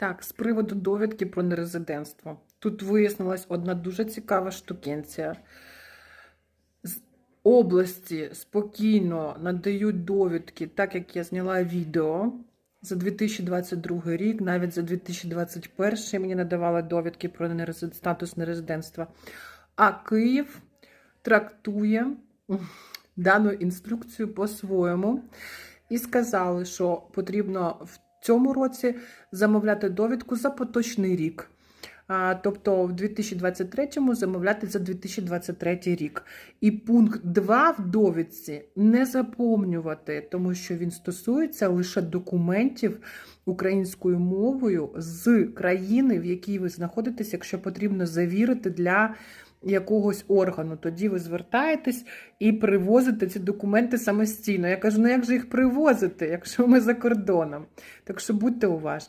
Так, з приводу довідки про нерезидентство. Тут вияснилась одна дуже цікава штукенція. З області спокійно надають довідки, так як я зняла відео за 2022 рік, навіть за 2021 мені надавали довідки про нерезид- статус нерезидентства. А Київ трактує дану інструкцію по-своєму і сказали, що потрібно в цьому році замовляти довідку за поточний рік. Тобто в 2023-му замовляти за 2023 рік. І пункт 2 в довідці не заповнювати, тому що він стосується лише документів українською мовою з країни, в якій ви знаходитесь, якщо потрібно завірити для якогось органу. Тоді ви звертаєтесь і привозите ці документи самостійно. Я кажу, ну як же їх привозити, якщо ми за кордоном? Так що будьте уважні.